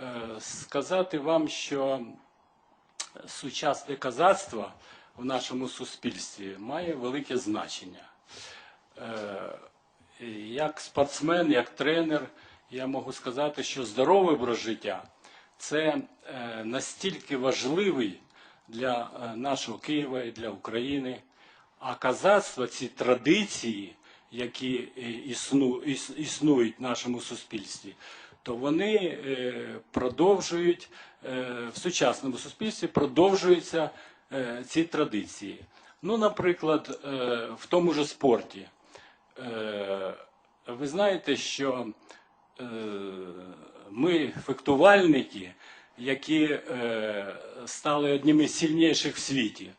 е, сказати вам, що сучасне казацтво в нашому суспільстві має велике значення. Е, Як спортсмен, як тренер, я можу сказати, що здоровий образ життя це е, настільки важливий для нашого Києва і для України. А казацтво, ці традиції, які існу- іс- існують в нашому суспільстві, то вони е, продовжують е, в сучасному суспільстві продовжуються е, ці традиції. Ну, наприклад, в тому ж спорті. Ви знаєте, що ми фехтувальники, які стали одними з сильніших в світі.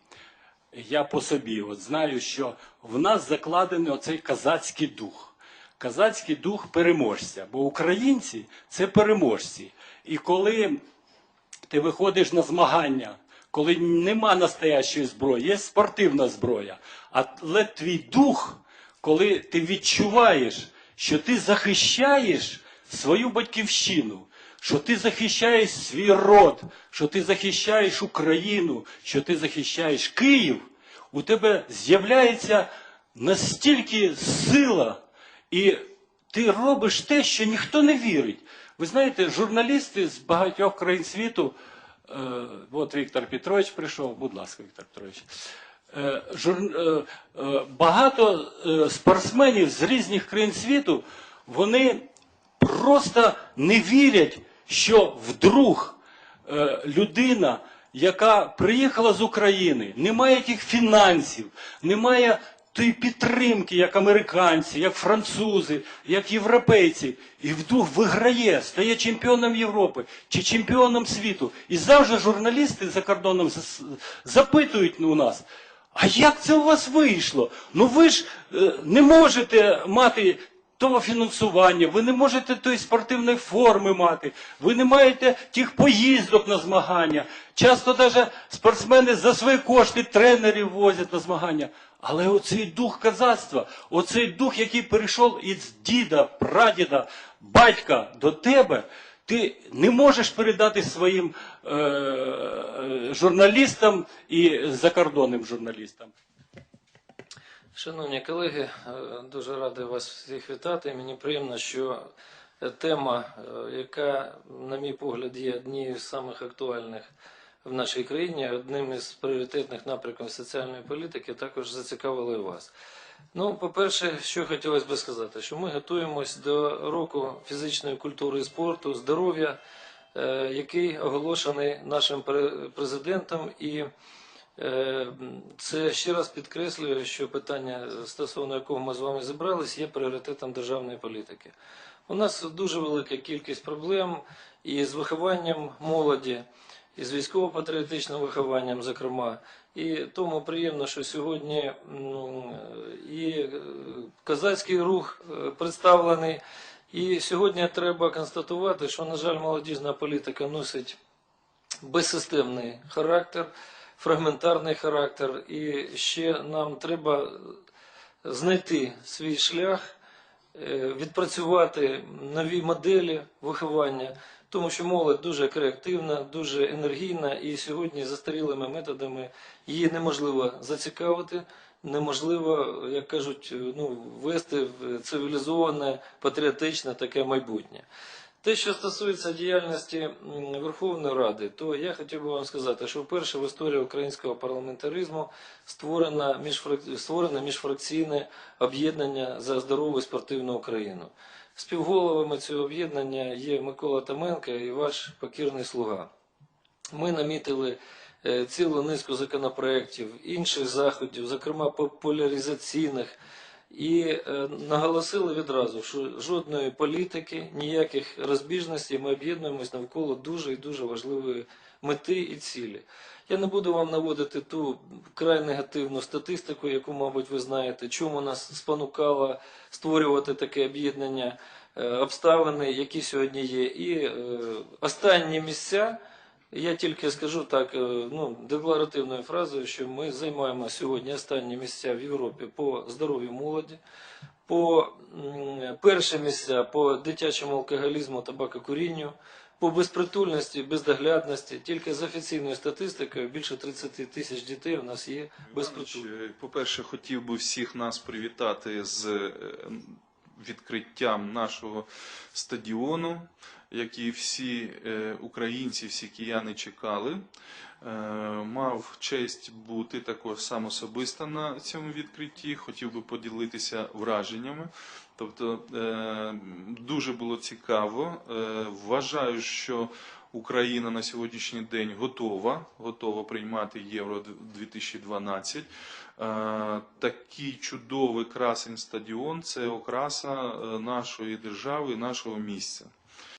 Я по собі от знаю, що в нас закладений оцей казацький дух. Казацький дух переможця, бо українці це переможці. І коли ти виходиш на змагання, коли нема настоящої зброї, є спортивна зброя, але твій дух, коли ти відчуваєш, що ти захищаєш свою батьківщину, що ти захищаєш свій род, що ти захищаєш Україну, що ти захищаєш Київ, у тебе з'являється настільки сила, і ти робиш те, що ніхто не вірить. Ви знаєте, журналісти з багатьох країн світу, е, от Віктор Петрович прийшов, будь ласка, Віктор Петрович. Е, жур, е, е, багато е, спортсменів з різних країн світу, вони просто не вірять, що вдруг е, людина, яка приїхала з України, не має тих фінансів, не має тої підтримки, як американці, як французи, як європейці, і вдруг виграє, стає чемпіоном Європи чи чемпіоном світу. І завжди журналісти за кордоном запитують у нас. А як це у вас вийшло? Ну ви ж е, не можете мати того фінансування, ви не можете тої спортивної форми мати, ви не маєте тих поїздок на змагання. Часто навіть спортсмени за свої кошти тренерів возять на змагання. Але оцей дух казацтва, оцей дух, який перейшов із діда, прадіда, батька до тебе, ти не можеш передати своїм е, е, журналістам і закордонним журналістам. Шановні колеги, е, дуже радий вас всіх вітати. Мені приємно, що тема, е, яка, на мій погляд, є однією з самих актуальних в нашій країні, одним із пріоритетних напрямків соціальної політики, також зацікавила і вас. Ну, по-перше, що хотілося би сказати, що ми готуємось до року фізичної культури і спорту, здоров'я, е, який оголошений нашим пре- президентом і Це ще раз підкреслює, що питання, стосовно якого ми з вами зібрались, є пріоритетом державної політики. У нас дуже велика кількість проблем і з вихованням молоді, і з військово-патріотичним вихованням, зокрема. І тому приємно, що сьогодні і е, козацький рух е, представлений. І сьогодні треба констатувати, що, на жаль, молодіжна політика носить безсистемний характер, фрагментарний характер, і ще нам треба знайти свій шлях, е, відпрацювати нові моделі виховання, тому що молодь дуже креативна, дуже енергійна, і сьогодні застарілими методами її неможливо зацікавити. Неможливо, як кажуть, ну, ввести в цивілізоване, патріотичне таке майбутнє. Те, що стосується діяльності Верховної Ради, то я хотів би вам сказати, що вперше в історії українського парламентаризму створено, створене міжфракційне об'єднання за здорову і спортивну Україну. Співголовами цього об'єднання є Микола Томенко і ваш покірний слуга. Ми намітили е, цілу низку законопроєктів, інших заходів, зокрема популяризаційних, і е, наголосили відразу, що жодної політики, ніяких розбіжностей ми об'єднуємось навколо дуже і дуже важливої мети і цілі. Я не буду вам наводити ту край негативну статистику, яку, мабуть, ви знаєте, чому нас спонукало створювати таке об'єднання, е, обставини, які сьогодні є. І е, останні місця. Я тільки скажу так, е, ну, декларативною фразою, що ми займаємо сьогодні останні місця в Європі по здоров'ю молоді, по перші місця по дитячому алкоголізму, табакокурінню, по безпритульності, бездоглядності. Тільки з офіційною статистикою більше 30 тисяч дітей у нас є безпритульні. Е, По-перше, хотів би всіх нас привітати з е, відкриттям нашого стадіону, який всі е, українці, всі кияни чекали. Е, Мав честь бути також сам особисто на цьому відкритті. Хотів би поділитися враженнями. Тобто е, дуже було цікаво. Вважаю, що Україна на сьогоднішній день готова, готова приймати Євро 2012. Е, Такий чудовий красень стадіон це окраса е, нашої держави, нашого місця.